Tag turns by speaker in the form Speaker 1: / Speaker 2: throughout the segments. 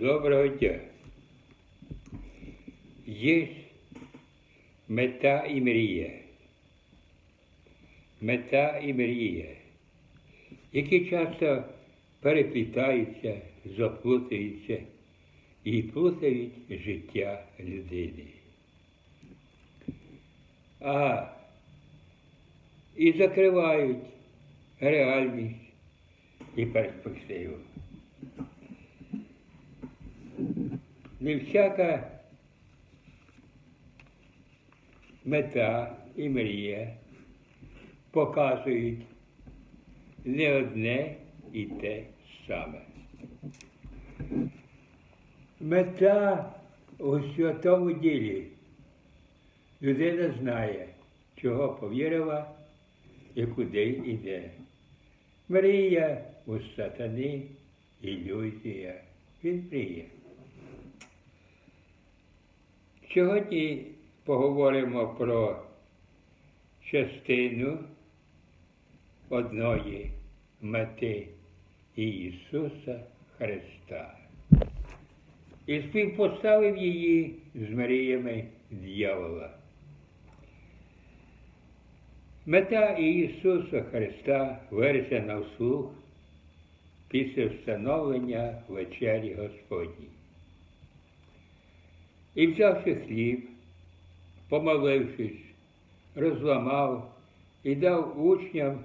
Speaker 1: Доброго дня. Є мета і мрія. Мета і мрія, які часто переплітаються, заплутаються і плутають життя людини. А і закривають реальність і перспективу. Не всяка мета і мрія показують не одне і те саме. Мета у святому ділі. Людина знає, чого повірила і куди йде. Мрія у сатани, ілюзія, він мріє. Сьогодні поговоримо про частину одної мети Ісуса Христа. І співпоставив її з мріями дьявола. Мета Ісуса Христа вирішена вслух після встановлення вечері Господній. І взявши хліб, помолившись, розламав і дав учням,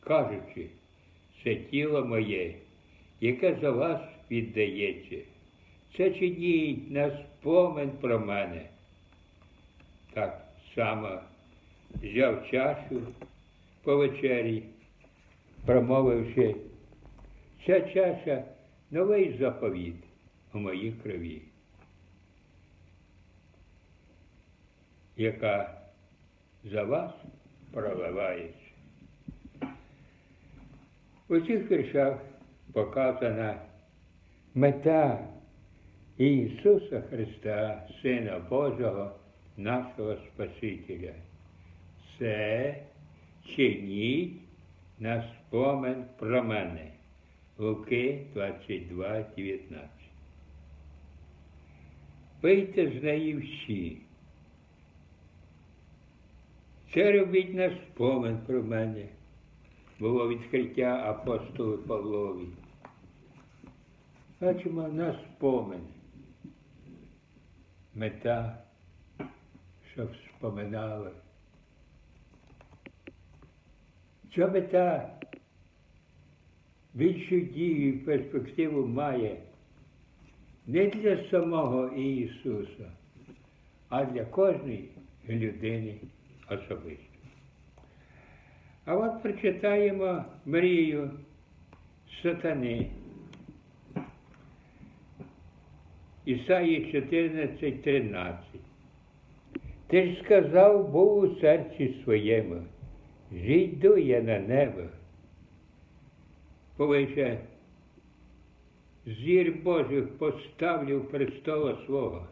Speaker 1: кажучи, це тіло моє, яке за вас віддається. Це чиніть на спомин про мене. Так само взяв чашу по вечері, промовивши, ця чаша новий заповіт у моїй крові. Яка за вас проливається. У цих віршах показана мета Ісуса Христа, Сина Божого, нашого Спасителя. Це чиніть на спомин про мене. Луки 22, 19. Пийте з неї всі. Це робить на спомин про мене. Було відкриття апостолу Павлові. Бачимо на спомин. Мета, щоб споминали. Ця мета більшу дію і перспективу має не для самого Ісуса, а для кожної людини особисто. А от прочитаємо мрію сатани. Ісаї 14, 13. Ти ж сказав був у серці своєму, зійду я на небо. Повише зір Божих поставлю в престола свого,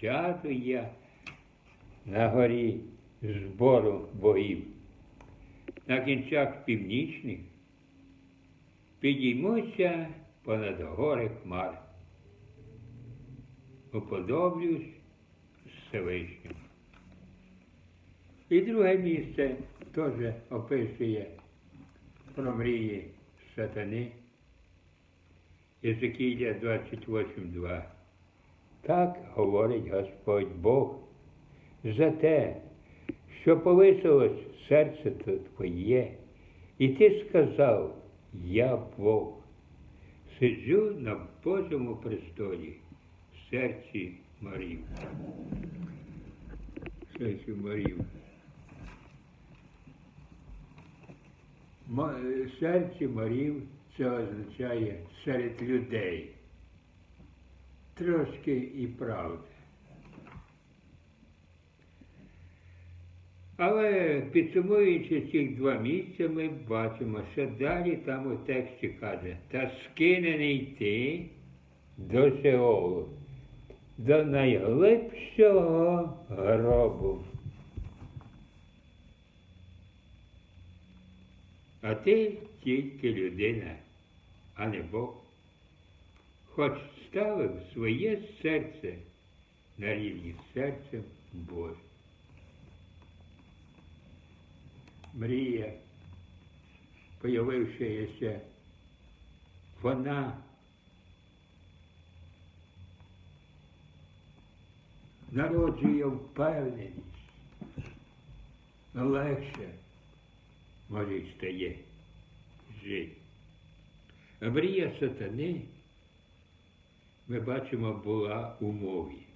Speaker 1: сяду я на горі збору богів. На кінцях північних підіймуся понад гори хмар. Уподоблюсь Всевишньому. І друге місце теж описує про мрії сатани. Єзекія 28.2. Так говорить Господь Бог за те, що повисилось серце твоє, і ти сказав, я Бог, сиджу на Божому престолі в серці Марів. Серці Марів. Серці Марів це означає серед людей. Трошки і правда. Але підсумуючи ці два місця, ми бачимо, що далі там у тексті каже, та скинений ти до Сеолу, до найглибшого гробу. А ти тільки людина, а не Бог. хоч ставив своє серце на рівні з серцем Божим. Мрія, появившися, вона народжує впевненість, легше, може, стає жити. Мрія сатани, ми бачимо, була у мові.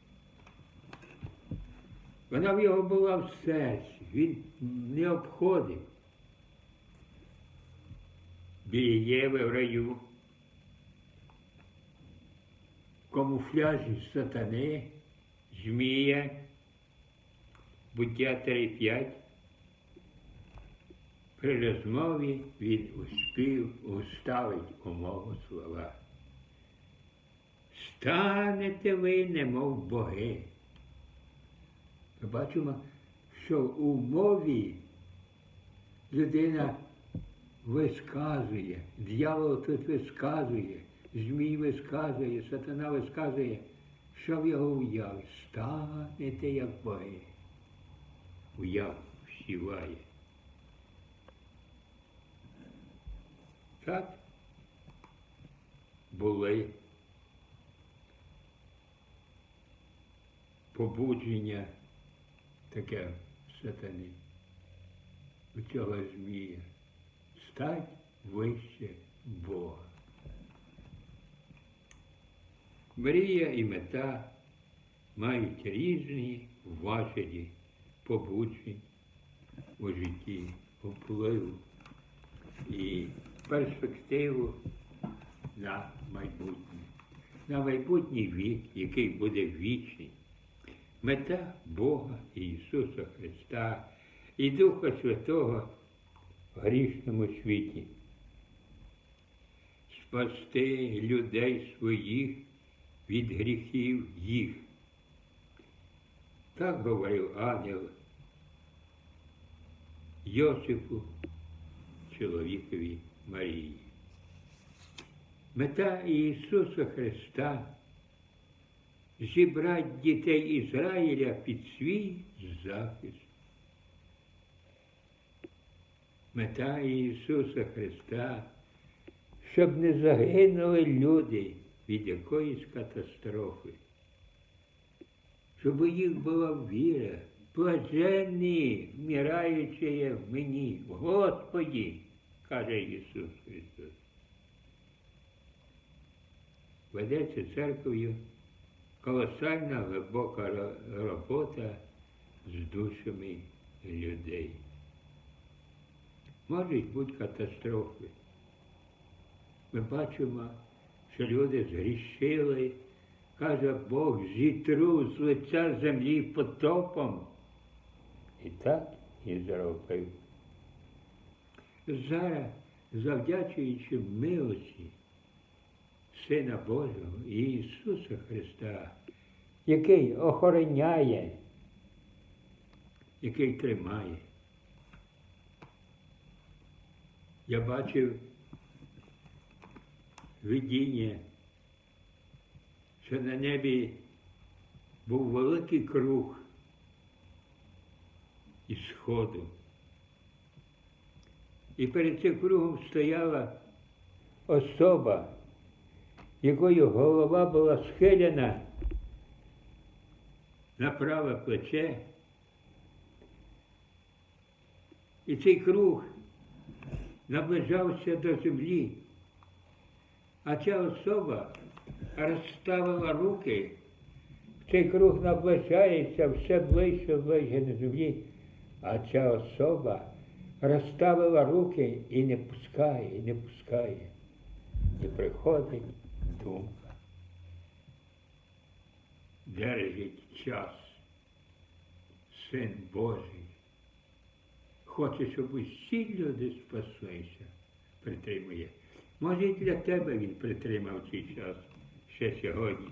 Speaker 1: Вона в його була в серці, він не обходив. Біля в раю, камуфляжі сатани, змія, буття 3.5. При розмові він успів уставить умову слова. Станете ви, немов боги. Бачимо, що у мові людина висказує, дьявол тут висказує, змій висказує, сатана висказує, що в його уяві. Станете як боги. Уяв всіває. Так були побудження таке сатани, у цього змія. Стать вище Бога. Мрія і мета мають різні важелі побуджень у житті, впливу і перспективу на майбутнє, на майбутній вік, який буде вічний. Мета Бога Ісуса Христа і Духа Святого в грішному світі. Спасти людей своїх від гріхів їх. Так говорив ангел Йосипу, чоловікові Марії. Мета Ісуса Христа зібрати дітей Ізраїля під свій захист. Мета Ісуса Христа, щоб не загинули люди від якоїсь катастрофи, щоб у їх була віра, блаженні, вмираючі в мені, Господі, каже Ісус Христос. Ведеться церков'ю колосальна глибока робота з душами людей. Можуть бути катастрофи. Ми бачимо, що люди згрішили, каже Бог, зітру з лиця землі потопом. І так і зробив. Зараз, завдячуючи милості Сина Божого Ісуса Христа, який охороняє, який тримає. Я бачив видіння, що на небі був великий круг із сходу. І перед цим кругом стояла особа, якою голова була схилена на праве плече. І цей круг наближався до землі, а ця особа розставила руки, цей круг наближається все ближче, ближче до землі, а ця особа розставила руки і не пускає, і не пускає. І приходить думка. Держить час, Син Божий. Хоче, щоб усі люди спаслися, притримує. Може, і для тебе він притримав цей час ще сьогодні.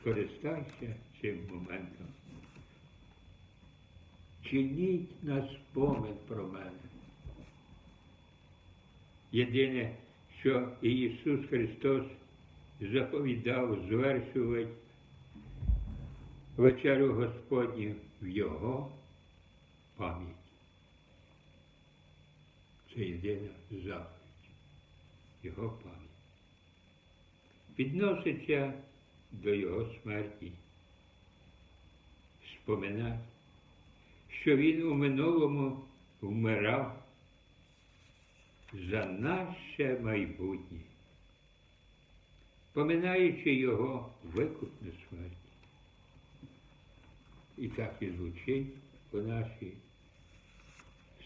Speaker 1: Скористайся цим моментом. Чиніть на спомин про мене. Єдине, що Ісус Христос заповідав звершувати вечерю Господню в Його пам'ять. Це єдина заповідь. Його пам'ять. Підноситься до Його смерті. Споминати, що Він у минулому вмирав за наше майбутнє, поминаючи Його викупну смерть. І так і звучить у нашій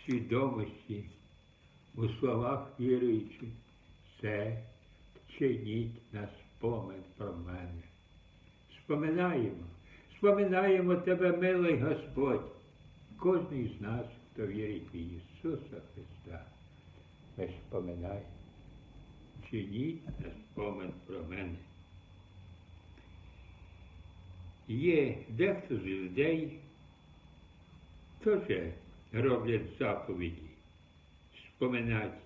Speaker 1: свідомості, у словах віруючих, це чиніть на спомин про мене. Споминаємо, споминаємо тебе, милий Господь, кожний з нас, хто вірить в Ісуса Христа. Ми споминаємо. Чиніть на спомин про мене. Є дехто з людей, теж роблять заповіді, споминати,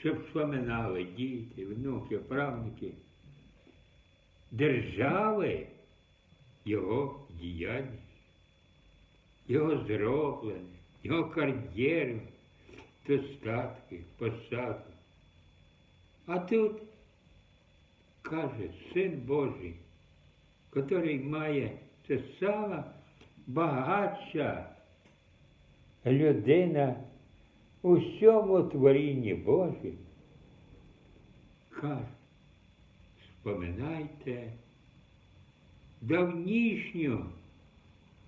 Speaker 1: щоб споминали діти, внуки, правнуки, держави його діяльність, його зроблене, його кар'єру, достатки, посади. А тут каже Син Божий, який має це сама багатша людина у всьому творінні Божому, каже, споминайте давнішню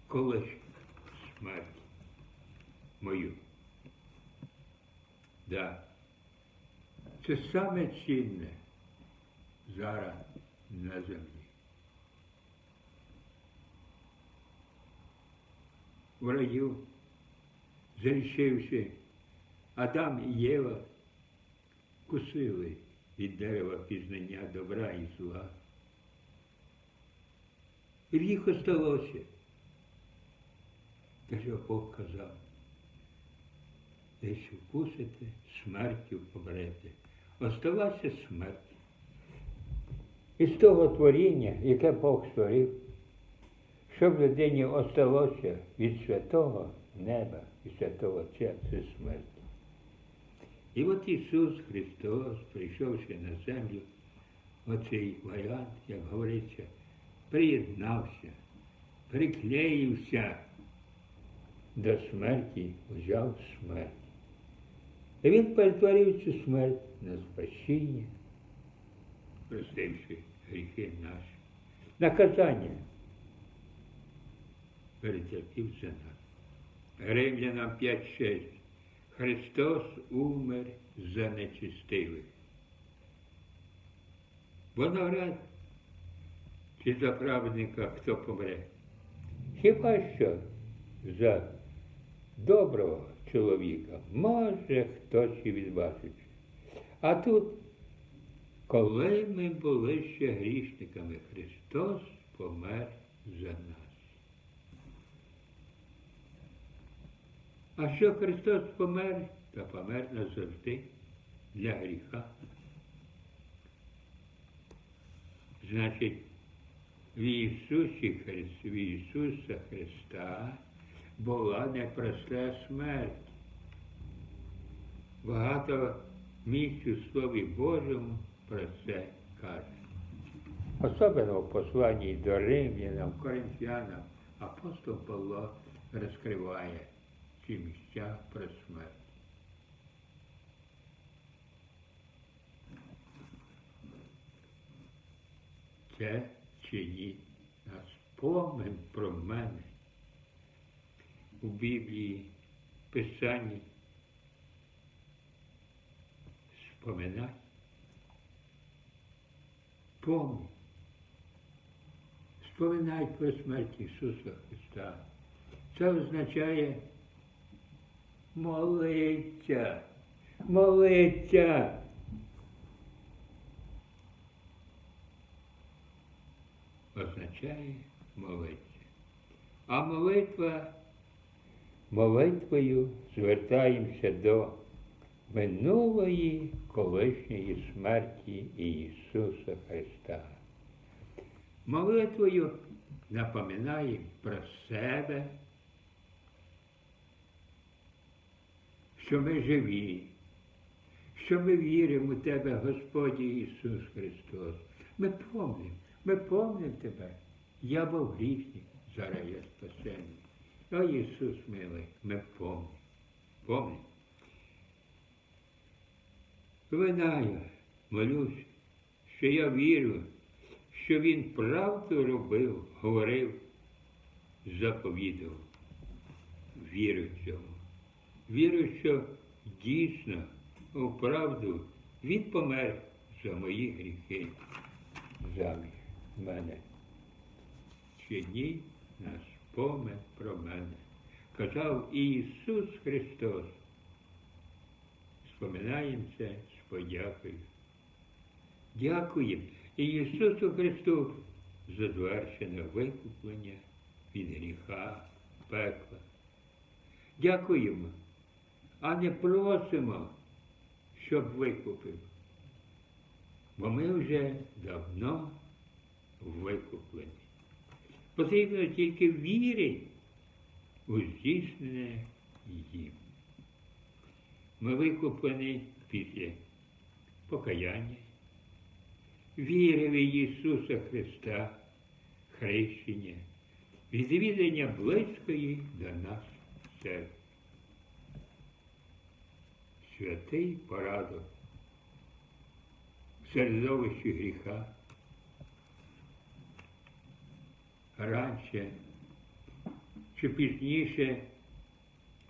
Speaker 1: колись смерть мою. Да. Це саме цінне зараз на землі. В раю, зрішивши, Адам і Єва кусили від дерева пізнання добра і зла. І в їх осталося. Каже, Бог казав, якщо вкусите, смертю помрете. Осталася смерть. І з того творіння, яке Бог створив, щоб людині осталося від святого неба і святого Отця, це смерть. І от Ісус Христос, прийшовши на землю, оцей варіант, як говориться, приєднався, приклеївся до смерті, взяв смерть. І він перетворив цю смерть на спасіння, простивши гріхи наші. Наказання перетерпів за нас. Римлянам 5.6. Христос умер за нечистивих. Навряд чи за праведника хто помре. Хіба що за доброго чоловіка може хтось і відбачить. А тут, коли ми були ще грішниками, Христос помер за нас. А що Христос помер, то помер назавжди для гріха. Значить, в Ісусі Христі, в Ісуса Христа була непроста смерть. Багато місць у Слові Божому про це каже. Особливо в посланні до римлянам, коринфянам, апостол Павло розкриває ці місця про смерть. Це чиніть на спомин про мене у Біблії, Писанні. Споминай. Помни. Споминай про смерть Ісуса Христа. Це означає молиться, молиться. Означає молитися. А молитва, молитвою звертаємося до минулої колишньої смерті Ісуса Христа. Молитвою напоминаємо про себе, що ми живі, що ми віримо у Тебе, Господі Ісус Христос. Ми помнимо, ми помнимо Тебе. Я був грішник, зараз я спасений. О Ісус милий, ми помнимо, помнимо. Винаю, молюсь, що я вірю, що Він правду робив, говорив, заповідав. Вірю цьому. Вірю, що дійсно, у правду, Він помер за мої гріхи, замість мене. Ще дні нас помер про мене. Казав Ісус Христос. Споминаємо це з подякою. Дякуємо Ісусу Христу за звершене викуплення від гріха, пекла. Дякуємо, а не просимо, щоб викупив. Бо ми вже давно викуплені. Потрібно тільки вірити у здійснене їм. Ми викуплені після покаяння, віри в Ісуса Христа, хрещення, відвідання близької до нас церкви. Святий порадок в середовищі гріха. Раніше чи пізніше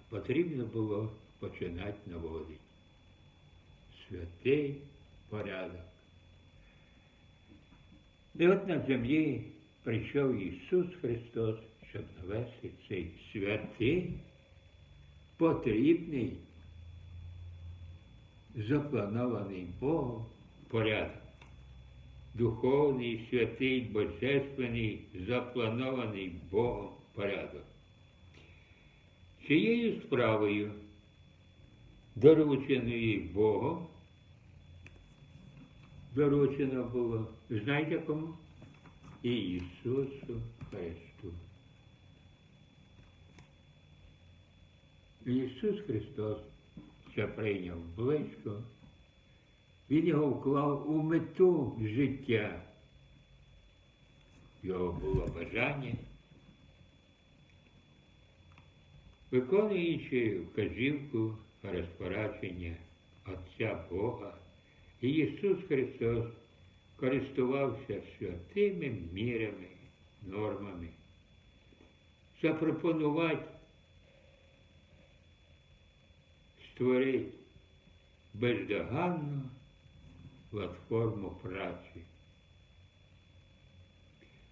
Speaker 1: потрібно було починати наводити. Святий порядок. І от на землі прийшов Ісус Христос, щоб навести цей святий, потрібний, запланований Богом порядок. Духовний, святий, божественний, запланований Богом порядок. Цією справою, дорученою Богом, доручено було, знаєте кому? Ісусу Христу. Ісус Христос це прийняв близько, Він його вклав у мету життя. Його було бажання. Виконуючи вказівку розпорядження Отця Бога, Ісус Христос користувався святими мірами, нормами, запропонувати створити бездоганну платформу праці,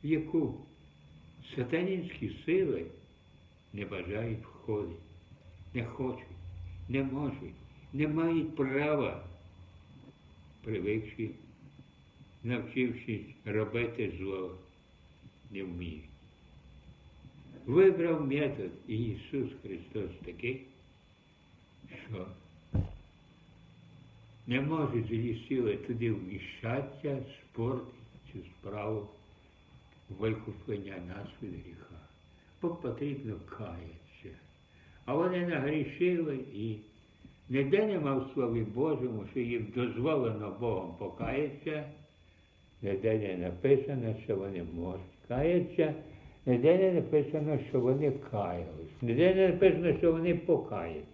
Speaker 1: в яку сатанінські сили не бажають входити, не хочуть, не можуть, не мають права, привикши, навчившись робити зло, не вміють. Вибрав метод Ісус Христос такий, що не може злі сили туди вміщатися, спортити цю справу викуплення нас від гріха. Бо потрібно каятися. А вони нагрішили і ніде нема в Слові Божому, що їм дозволено Богом покаятися, ніде не написано, що вони можуть каятися, ніде не написано, що вони каялись, ніде не написано, що вони покаялись.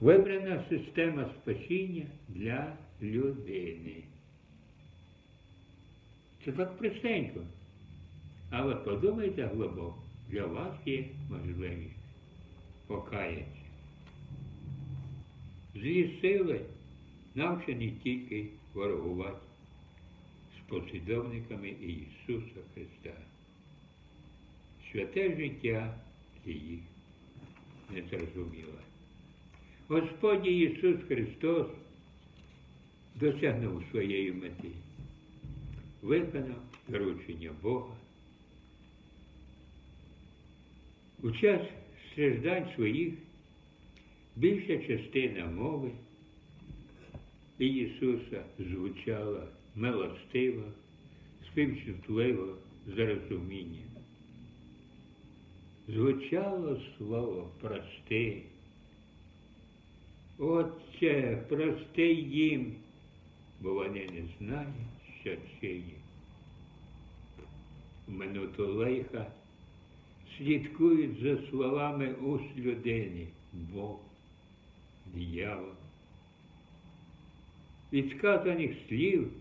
Speaker 1: Вибрана система спасіння для людини. Це так простенько. Але подумайте глибоко, для вас є можливість покаятися. Злі сили навчені тільки ворогувати з послідовниками Ісуса Христа. Святе життя їх не зрозуміло. Господь Ісус Христос досягнув своєї мети, виконав доручення Бога. У час страждань своїх більша частина мови Ісуса звучала милостиво, співчутливо, з розумінням. Звучало слово прости. Отче, прости їм, бо вони не знають, що чинять. В минуту лиха слідкують за словами уст людини Бог, диявол. Від сказаних слів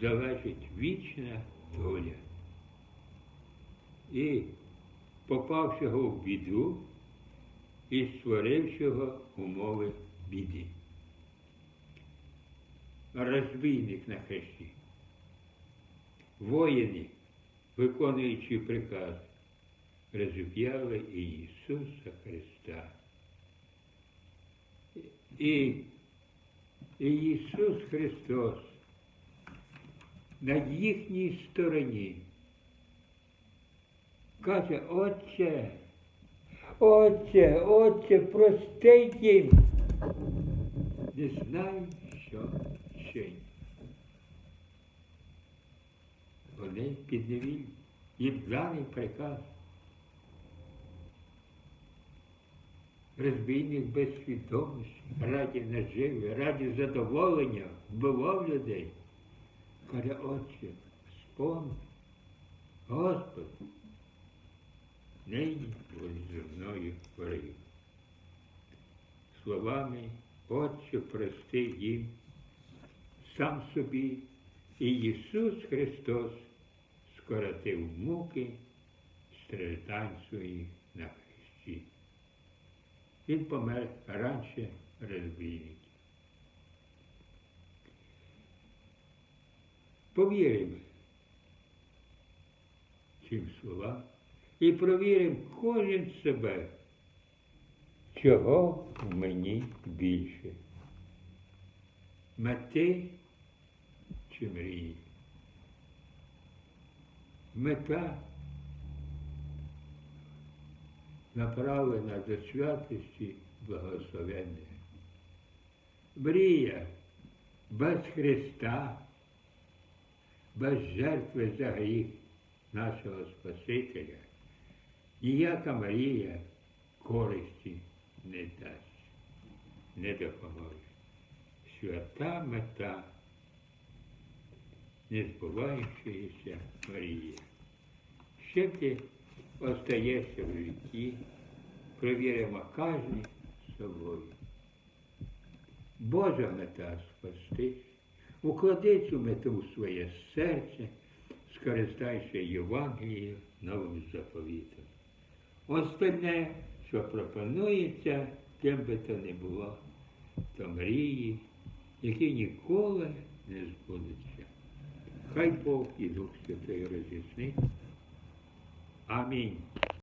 Speaker 1: залежить вічна доля. І попавшого в біду і створившого умови біди. Розбійник на хресті. Воїни, виконуючи приказ, розіп'яли і Ісуса Христа. І, і Ісус Христос на їхній стороні каже, Отче, Отче, Отче, прости їм. Не знаю, що чинять. Вони підневіль, їм даний приказ. Розбійник без свідомості, раді наживи, раді задоволення вбивав людей. Каже, Отче, спомни, Господи, нині будь зі. Словами Отче, прости їм, сам собі і Ісус Христос скоротив муки страждань своїх на хресті. Він помер раніше розбійників. Повіримо цим словам і провіримо кожен себе, чого мені більше. Мети чи мрії. Мета направлена до святості благословенної. Мрія без Христа, без жертви за гріх нашого Спасителя, ніяка мрія користі не дасть, не допоможе. Свята мета, не збуваючися мрія. Ще ти остаєшся в житті, провіримо кожен собою. Божа мета спастись, уклади цю мету в своє серце, скористайся Євангелієм новим заповітом. Остальне, що пропонується, ким би то не було, то мрії, які ніколи не збудуться. Хай Бог і Дух Святий роз'яснить. Амінь.